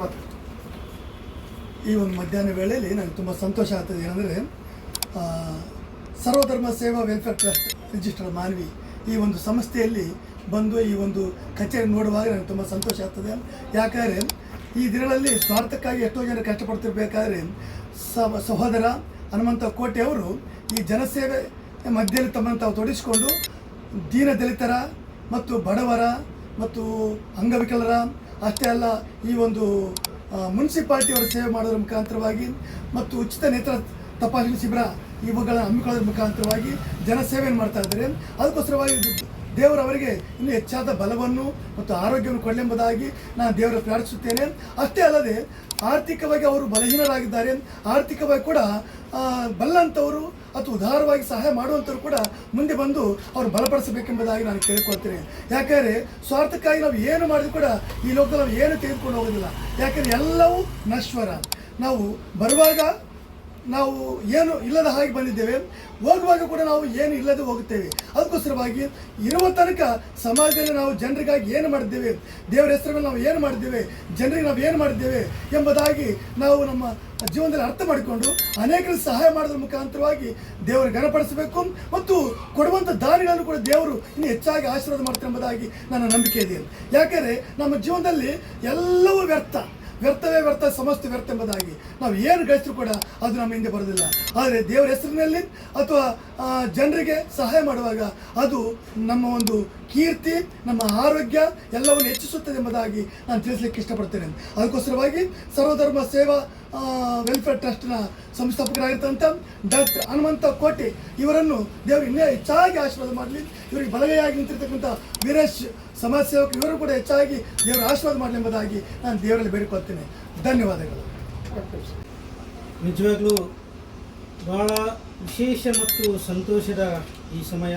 ಮತ್ತು ಈ ಒಂದು ಮಧ್ಯಾಹ್ನ ವೇಳೆಯಲ್ಲಿ ನನಗೆ ತುಂಬ ಸಂತೋಷ ಆಗ್ತದೆ ಏನಂದರೆ ಸರ್ವಧರ್ಮ ಸೇವಾ ವೆಲ್ಫೇರ್ ಟ್ರಸ್ಟ್ ರಿಜಿಸ್ಟರ್ ಮಾನವಿ ಈ ಒಂದು ಸಂಸ್ಥೆಯಲ್ಲಿ ಬಂದು ಈ ಒಂದು ಕಚೇರಿ ನೋಡುವಾಗ ನನಗೆ ತುಂಬ ಸಂತೋಷ ಆಗ್ತದೆ. ಯಾಕಂದರೆ ಈ ದಿನಗಳಲ್ಲಿ ಸ್ವಾರ್ಥಕ್ಕಾಗಿ ಎಷ್ಟೋ ಜನ ಕಷ್ಟಪಡ್ತಿರ್ಬೇಕಾದ್ರೆ ಸಹೋದರ ಹನುಮಂತ ಕೋಟೆ ಅವರು ಈ ಜನಸೇವೆ ಮಧ್ಯದಲ್ಲಿ ತಮ್ಮನ್ನು ತಾವು ತೊಡಗಿಸಿಕೊಂಡು ದೀನ ದಲಿತರ ಮತ್ತು ಬಡವರ ಮತ್ತು ಅಂಗವಿಕಲರ ಅಷ್ಟೇ ಅಲ್ಲ, ಈ ಒಂದು ಮುನ್ಸಿಪಾಲ್ಟಿಯವರ ಸೇವೆ ಮಾಡೋದ್ರ ಮುಖಾಂತರವಾಗಿ ಮತ್ತು ಉಚಿತ ನೇತ್ರ ತಪಾಸಣೆ ಶಿಬಿರ ಇವುಗಳನ್ನು ಹಮ್ಮಿಕೊಳ್ಳೋದ್ರ ಮುಖಾಂತರವಾಗಿ ಜನಸೇವೆಯನ್ನು ಮಾಡ್ತಾ ಇದ್ದಾರೆ? ಅದಕ್ಕೋಸ್ಕರವಾಗಿ ದೇವರು ಅವರಿಗೆ ಇನ್ನೂ ಹೆಚ್ಚಾದ ಬಲವನ್ನು ಮತ್ತು ಆರೋಗ್ಯವನ್ನು ಕೊಡಲೆಂಬುದಾಗಿ ನಾನು ದೇವರ ಪ್ರಾರ್ಥಿಸುತ್ತೇನೆ. ಅಷ್ಟೇ ಅಲ್ಲದೆ, ಆರ್ಥಿಕವಾಗಿ ಅವರು ಬಲಹೀನರಾಗಿದ್ದಾರೆ. ಆರ್ಥಿಕವಾಗಿ ಕೂಡ ಬಲ್ಲಂಥವರು ಅಥವಾ ಉದಾರವಾಗಿ ಸಹಾಯ ಮಾಡುವಂಥವ್ರು ಕೂಡ ಮುಂದೆ ಬಂದು ಅವ್ರು ಬಲಪಡಿಸಬೇಕೆಂಬುದಾಗಿ ನಾನು ಕೇಳಿಕೊಳ್ತೇನೆ. ಯಾಕಂದರೆ ಸ್ವಾರ್ಥಕ್ಕಾಗಿ ನಾವು ಏನು ಮಾಡಿದ್ರು ಕೂಡ ಈ ಲೋಕದಲ್ಲಿ ನಾವು ಏನು ತೆಗೆದುಕೊಂಡು ಹೋಗೋದಿಲ್ಲ. ಯಾಕಂದರೆ ಎಲ್ಲವೂ ನಶ್ವರ. ನಾವು ಬರುವಾಗ ನಾವು ಏನು ಇಲ್ಲದ ಹಾಗೆ ಬಂದಿದ್ದೇವೆ. ಹೋಗುವಾಗ ಕೂಡ ನಾವು ಏನು ಇಲ್ಲದೆ ಹೋಗುತ್ತೇವೆ. ಅದಕ್ಕೋಸ್ಕರವಾಗಿ ಇರುವ ತನಕ ಸಮಾಜದಲ್ಲಿ ನಾವು ಜನರಿಗಾಗಿ ಏನು ಮಾಡಿದ್ದೇವೆ, ದೇವರ ಹೆಸರಲ್ಲಿ ನಾವು ಏನು ಮಾಡಿದ್ದೇವೆ, ಜನರಿಗೆ ನಾವು ಏನು ಮಾಡಿದ್ದೇವೆ ಎಂಬುದಾಗಿ ನಾವು ನಮ್ಮ ಜೀವನದಲ್ಲಿ ಅರ್ಥ ಮಾಡಿಕೊಂಡು ಅನೇಕರಿಗೆ ಸಹಾಯ ಮಾಡೋದ್ರ ಮುಖಾಂತರವಾಗಿ ದೇವರು ಗಣಪಡಿಸಬೇಕು ಮತ್ತು ಕೊಡುವಂಥ ದಾನಿಗಳನ್ನು ಕೂಡ ದೇವರು ಇನ್ನು ಹೆಚ್ಚಾಗಿ ಆಶೀರ್ವಾದ ಮಾಡ್ತಾರೆ ಎಂಬುದಾಗಿ ನನ್ನ ನಂಬಿಕೆ ಇದೆ. ಯಾಕೆಂದರೆ ನಮ್ಮ ಜೀವನದಲ್ಲಿ ಎಲ್ಲವೂ ವ್ಯರ್ಥ. ವ್ಯರ್ಥವೇ ವ್ಯರ್ಥ ಸಮಸ್ತ ವ್ಯರ್ಥ ಎಂಬುದಾಗಿ. ನಾವು ಏನು ಗಳಿಸಿದ್ರು ಕೂಡ ಅದು ನಮ್ಮ ಹಿಂದೆ ಬರೋದಿಲ್ಲ ಆದರೆ ದೇವರ ಹೆಸರಿನಲ್ಲಿ ಅಥವಾ ಜನರಿಗೆ ಸಹಾಯ ಮಾಡುವಾಗ ಅದು ನಮ್ಮ ಒಂದು ಕೀರ್ತಿ, ನಮ್ಮ ಆರೋಗ್ಯ ಎಲ್ಲವನ್ನು ಹೆಚ್ಚಿಸುತ್ತದೆ ಎಂಬುದಾಗಿ ನಾನು ತಿಳಿಸಲಿಕ್ಕೆ ಇಷ್ಟಪಡ್ತೇನೆ. ಅದಕ್ಕೋಸ್ಕರವಾಗಿ ಸರ್ವಧರ್ಮ ಸೇವಾ ವೆಲ್ಫೇರ್ ಟ್ರಸ್ಟ್ನ ಸಂಸ್ಥಾಪಕರಾಗಿರ್ತಂಥ ಡಾಕ್ಟರ್ ಹನುಮಂತ ಕೋಟೆ ಇವರನ್ನು ದೇವರು ಇನ್ನೇ ಹೆಚ್ಚಾಗಿ ಆಶೀರ್ವಾದ ಮಾಡಲಿ. ಇವರಿಗೆ ಬಲಗೈಯಾಗಿ ನಿಂತಿರ್ತಕ್ಕಂಥ ವೀರೇಶ್ ಸಮಾಜ ಸೇವಕರು ಇವರು ಕೂಡ ಹೆಚ್ಚಾಗಿ ದೇವರ ಆಶೀರ್ವಾದ ಮಾಡಲಿ ಎಂಬುದಾಗಿ ನಾನು ದೇವರಲ್ಲಿ ಬೇಡಿಕೊಳ್ತೇನೆ. ಧನ್ಯವಾದಗಳು. ನಿಜವಾಗ್ಲೂ ಬಹಳ ವಿಶೇಷ ಮತ್ತು ಸಂತೋಷದ ಈ ಸಮಯ.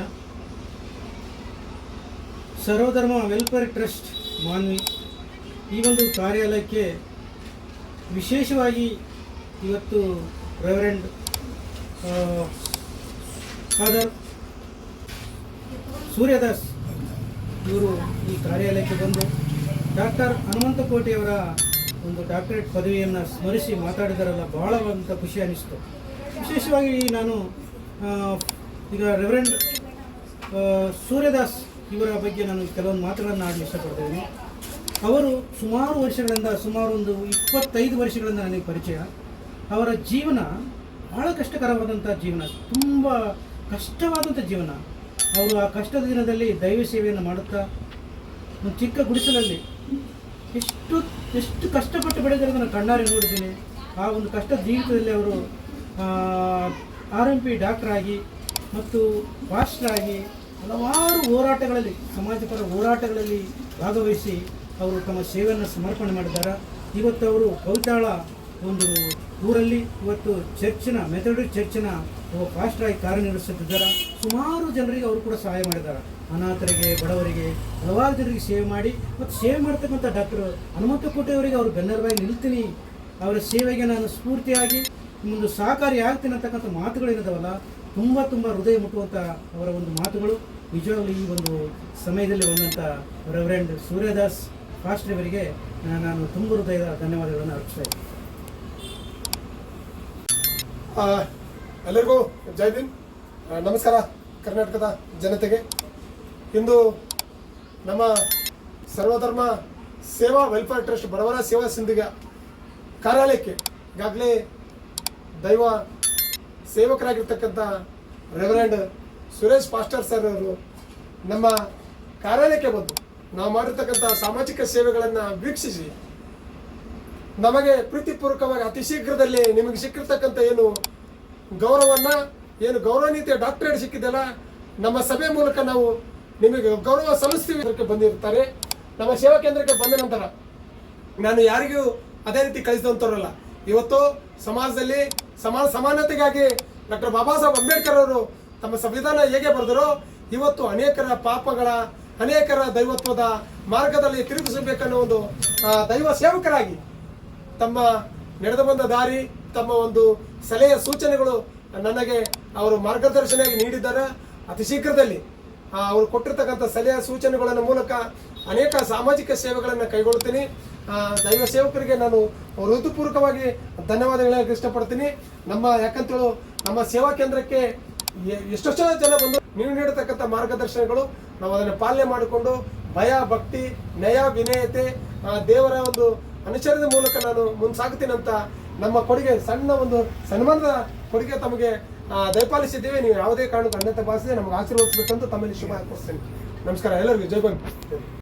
ಸರ್ವಧರ್ಮ ವೆಲ್ಫೇರ್ ಟ್ರಸ್ಟ್ ಮಾನ್ವಿ, ಈ ಒಂದು ಕಾರ್ಯಾಲಯಕ್ಕೆ ವಿಶೇಷವಾಗಿ ಇವತ್ತು ರೆವರೆಂಡ್ ಫಾದರ್ ಸೂರ್ಯದಾಸ್ ಇವರು ಈ ಕಾರ್ಯಾಲಯಕ್ಕೆ ಬಂದು ಡಾಕ್ಟರ್ ಹನುಮಂತ ಕೋಟೆಯವರ ಒಂದು ಡಾಕ್ಟರೇಟ್ ಪದವಿಯನ್ನು ಸ್ಮರಿಸಿ ಮಾತಾಡಿದಾರಲ್ಲ, ಬಹಳ ಅಂತ ಖುಷಿ ಅನ್ನಿಸ್ತು ವಿಶೇಷವಾಗಿ ನಾನು ಈಗ ರೆವರೆಂಡ್ ಸೂರ್ಯದಾಸ್ ಇವರ ಬಗ್ಗೆ ನಾನು ಕೆಲವೊಂದು ಮಾತುಗಳನ್ನು ಆಡಲು ಇಷ್ಟಪಡ್ತೇನೆ. ಅವರು ಸುಮಾರು ವರ್ಷಗಳಿಂದ, ಸುಮಾರು ಒಂದು ಇಪ್ಪತ್ತೈದು ವರ್ಷಗಳಿಂದ ನನಗೆ ಪರಿಚಯ. ಅವರ ಜೀವನ ಬಹಳ ಕಷ್ಟಕರವಾದಂಥ ಜೀವನ, ತುಂಬ ಕಷ್ಟವಾದಂಥ ಜೀವನ. ಅವರು ಆ ಕಷ್ಟದ ದಿನದಲ್ಲಿ ದೈವ ಸೇವೆಯನ್ನು ಮಾಡುತ್ತಾ ಒಂದು ಚಿಕ್ಕ ಗುಡಿಸಲಲ್ಲಿ ಎಷ್ಟು ಎಷ್ಟು ಕಷ್ಟಪಟ್ಟು ಬೆಳೆದಿರೋದನ್ನು ಕಣ್ಣಾರೆ ನೋಡಿದ್ದೀನಿ. ಆ ಒಂದು ಕಷ್ಟದ ಜೀವಿತದಲ್ಲಿ ಅವರು ಆರ್ ಎಂ ಪಿ ಡಾಕ್ಟ್ರಾಗಿ ಮತ್ತು ಪಾಸ್ಟ್ರಾಗಿ ಹಲವಾರು ಹೋರಾಟಗಳಲ್ಲಿ, ಸಮಾಜಪರ ಹೋರಾಟಗಳಲ್ಲಿ ಭಾಗವಹಿಸಿ ಅವರು ತಮ್ಮ ಸೇವೆಯನ್ನು ಸಮರ್ಪಣೆ ಮಾಡಿದ್ದಾರೆ. ಇವತ್ತು ಅವರು ಕವಿತಾಳ ಒಂದು ಊರಲ್ಲಿ, ಇವತ್ತು ಚರ್ಚಿನ ಮೆಥಡಿಕ್ ಚರ್ಚಿನ ಒಬ್ಬ ಆಗಿ ಕಾರ್ಯನಿರ್ವಹಿಸುತ್ತಿದ್ದಾರೆ. ಸುಮಾರು ಜನರಿಗೆ ಅವರು ಕೂಡ ಸಹಾಯ ಮಾಡಿದ್ದಾರೆ. ಅನಾಥರಿಗೆ, ಬಡವರಿಗೆ ಹಲವಾರು ಜನರಿಗೆ ಸೇವೆ ಮಾಡಿ ಮತ್ತು ಸೇವೆ ಮಾಡ್ತಕ್ಕಂಥ ಡಾಕ್ಟರ್ ಹನುಮಂತ ಕೋಟೆಯವರಿಗೆ ಅವರು ಬೆನ್ನರವಾಗಿ ನಿಲ್ತೀನಿ. ಅವರ ಸೇವೆಗೆ ನಾನು ಸ್ಫೂರ್ತಿಯಾಗಿ ಒಂದು ಸಹಕಾರಿ ಆಗ್ತೀನಿ ಅಂತಕ್ಕಂಥ ಮಾತುಗಳೇನಿದಾವಲ್ಲ ತುಂಬ ತುಂಬ ಹೃದಯ ಮುಟ್ಟುವಂಥ ಅವರ ಒಂದು ಮಾತುಗಳು. ನಿಜವಾಗಲೂ ಈ ಒಂದು ಸಮಯದಲ್ಲಿ ಬಂದಂಥ ರೆವರೆಂಡ್ ಸೂರ್ಯದಾಸ್ ಫಾಸ್ಟ್ ಅವರಿಗೆ ನಾನು ತುಂಬ ಹೃದಯದ ಧನ್ಯವಾದಗಳನ್ನು ಅರ್ಪಿಸ್ತಾ ಇದ್ದೀನಿ. ಎಲ್ಲರಿಗೂ ಜೈ ಭೀಮ್. ನಮಸ್ಕಾರ ಕರ್ನಾಟಕದ ಜನತೆಗೆ. ಇಂದು ನಮ್ಮ ಸರ್ವಧರ್ಮ ಸೇವಾ ವೆಲ್ಫೇರ್ ಟ್ರಸ್ಟ್ ಬಡವರ ಸೇವಾ ಸಿಂಧಿಗ ಕಾರ್ಯಾಲಯಕ್ಕೆ ಈಗಾಗಲೇ ದೈವ ಸೇವಕರಾಗಿರ್ತಕ್ಕಂಥ ರೆವರೆಂಡ್ ಸುರೇಶ್ ಪಾಸ್ಟರ್ ಸರ್ ಅವರು ನಮ್ಮ ಕಾರ್ಯಾಲಯಕ್ಕೆ ಬಂದು ನಾವು ಮಾಡಿರ್ತಕ್ಕಂಥ ಸಾಮಾಜಿಕ ಸೇವೆಗಳನ್ನು ವೀಕ್ಷಿಸಿ, ನಮಗೆ ಪ್ರೀತಿಪೂರ್ವಕವಾಗಿ ಅತಿ ಶೀಘ್ರದಲ್ಲಿ ನಿಮಗೆ ಸಿಕ್ಕಿರ್ತಕ್ಕಂಥ ಏನು ಗೌರವವನ್ನು ಏನು ಗೌರವಾನ್ವಿತ ಡಾಕ್ಟರೇಟ್ ಸಿಕ್ಕಿದೆಲ್ಲ ನಮ್ಮ ಸಭೆ ಮೂಲಕ ನಾವು ನಿಮಗೆ ಗೌರವ ಅದಕ್ಕೆ ಬಂದಿರ್ತಾರೆ. ನಮ್ಮ ಸೇವಾ ಕೇಂದ್ರಕ್ಕೆ ಬಂದ ನಂತರ ನಾನು ಯಾರಿಗೂ ಅದೇ ರೀತಿ ಕಳಿಸಿದಂಥವ್ರಲ್ಲ ಇವತ್ತು ಸಮಾಜದಲ್ಲಿ ಸಮಾನ ಸಮಾನತೆಗಾಗಿ ಡಾಕ್ಟರ್ ಬಾಬಾ ಸಾಹೇಬ್ ಅಂಬೇಡ್ಕರ್ ಅವರು ತಮ್ಮ ಸಂವಿಧಾನ ಹೇಗೆ ಬರೆದರೋ, ಇವತ್ತು ಅನೇಕರ ಪಾಪಗಳ, ಅನೇಕರ ದೈವತ್ವದ ಮಾರ್ಗದಲ್ಲಿ ತಿರುಗಿಸಬೇಕನ್ನೋ ಒಂದು ದೈವ ಸೇವಕರಾಗಿ ತಮ್ಮ ನಡೆದು ಬಂದ ದಾರಿ, ತಮ್ಮ ಒಂದು ಸಲಹೆ ಸೂಚನೆಗಳು ನನಗೆ ಅವರು ಮಾರ್ಗದರ್ಶನ ನೀಡಿದ್ದಾರೆ. ಅತಿ ಶೀಘ್ರದಲ್ಲಿ ಅವರು ಕೊಟ್ಟಿರ್ತಕ್ಕಂಥ ಸಲಹೆ ಸೂಚನೆಗಳ ಮೂಲಕ ಅನೇಕ ಸಾಮಾಜಿಕ ಸೇವೆಗಳನ್ನು ಕೈಗೊಳ್ತೀನಿ. ದೈವ ಸೇವಕರಿಗೆ ನಾನು ಹೃದಯಪೂರ್ವಕವಾಗಿ ಧನ್ಯವಾದ ಹೇಳಕ್ಕೆ ಇಷ್ಟಪಡ್ತೀನಿ. ನಮ್ಮ ಯಾಕಂತೇಳು, ನಮ್ಮ ಸೇವಾ ಕೇಂದ್ರಕ್ಕೆ ಎಷ್ಟೆಷ್ಟೋ ಜನ ಬಂದು ನೀವು ನೀಡತಕ್ಕಂಥ ಮಾರ್ಗದರ್ಶನಗಳು, ನಾವು ಅದನ್ನು ಪಾಲನೆ ಮಾಡಿಕೊಂಡು ಭಯ, ಭಕ್ತಿ ನಯ ವಿನಯತೆ ದೇವರ ಒಂದು ಅನುಚರಣೆ ಮೂಲಕ ನಾನು ಮುಂಸಾಗ್ತೀನಂತ ನಮ್ಮ ಕೊಡುಗೆ, ಸಣ್ಣ ಒಂದು ಸನ್ಮಾನದ ಕೊಡುಗೆ ತಮಗೆ ದಯಪಾಲಿಸಿದ್ದೇವೆ. ನೀವು ಯಾವುದೇ ಕಾರಣಕ್ಕೂ ಅನ್ಯತೆ ಭಾವಿಸದೆ ನಮ್ಗೆ ಆಶೀರ್ವದಿಸಬೇಕಂತ ತಮ್ಮಲ್ಲಿ ಶುಭ ಹಾಕಿಸ್ತೇನೆ ನಮಸ್ಕಾರ. ಎಲ್ಲರಿಗೂ ಜೈ ಬಂದ್